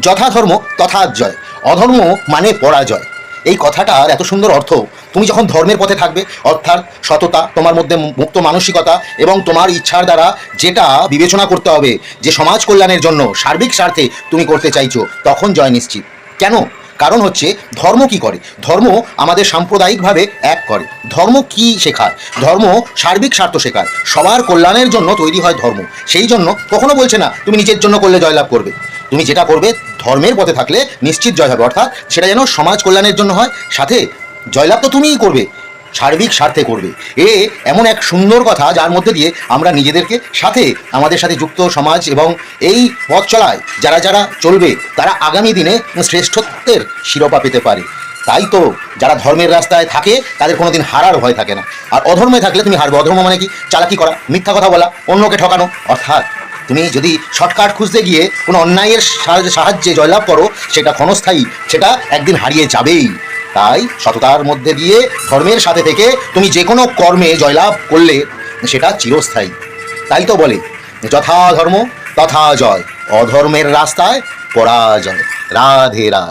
যথা ধর্ম তথা জয়। অধর্ম মানে পরাজয়। এই কথাটার এত সুন্দর অর্থ, তুমি যখন ধর্মের পথে থাকবে, অর্থাৎ সততা, তোমার মধ্যে মুক্ত মানসিকতা এবং তোমার ইচ্ছার দ্বারা যেটা বিবেচনা করতে হবে, যে সমাজ কল্যাণের জন্য সার্বিক স্বার্থে তুমি করতে চাইছো, তখন জয় নিশ্চিত। কেন? কারণ হচ্ছে ধর্ম কি করে? ধর্ম আমাদের সাম্প্রদায়িকভাবে এক করে। ধর্ম কি শেখায়? ধর্ম সার্বিক স্বার্থ শেখায়। সবার কল্যাণের জন্য তৈরি হয় ধর্ম। সেই জন্য কখনো বলছে না, তুমি নিজের জন্য করলে জয়লাভ করবে। তুমি যেটা করবে ধর্মের পথে থাকলে নিশ্চিত জয় হবে, অর্থাৎ সেটা যেন সমাজ কল্যাণের জন্য হয়। সাথে, জয়লাভ তো তুমিই করবে, সার্বিক স্বার্থে করবে। এ এমন এক সুন্দর কথা যার মধ্যে দিয়ে আমরা নিজেদেরকে সাথে আমাদের সাথে যুক্ত সমাজ এবং এই পথ চলায়, যারা যারা চলবে, তারা আগামী দিনে শ্রেষ্ঠত্বের শিরোপা পেতে পারে। তাই তো যারা ধর্মের রাস্তায় থাকে, তাদের কোনো দিন হারার ভয় থাকে না। আর অধর্মে থাকলে তুমি হারবে। অধর্ম মানে কি? চালাকি করা, মিথ্যা কথা বলা, অন্যকে ঠকানো, অর্থাৎ তুমি যদি শর্টকাট খুঁজতে গিয়ে কোনো অন্যায়ের সাহায্যে- জয়লাভ করো, সেটা ক্ষণস্থায়ী, সেটা একদিন হারিয়ে যাবেই। তাই সততার মধ্যে দিয়ে ধর্মের সাথে থেকে তুমি যে কোনো কর্মে জয়লাভ করলে সেটা চিরস্থায়ী। তাই তো বলে, যথা ধর্ম তথা জয়, অধর্মের রাস্তায় পরাজয়। রাধে রাধে।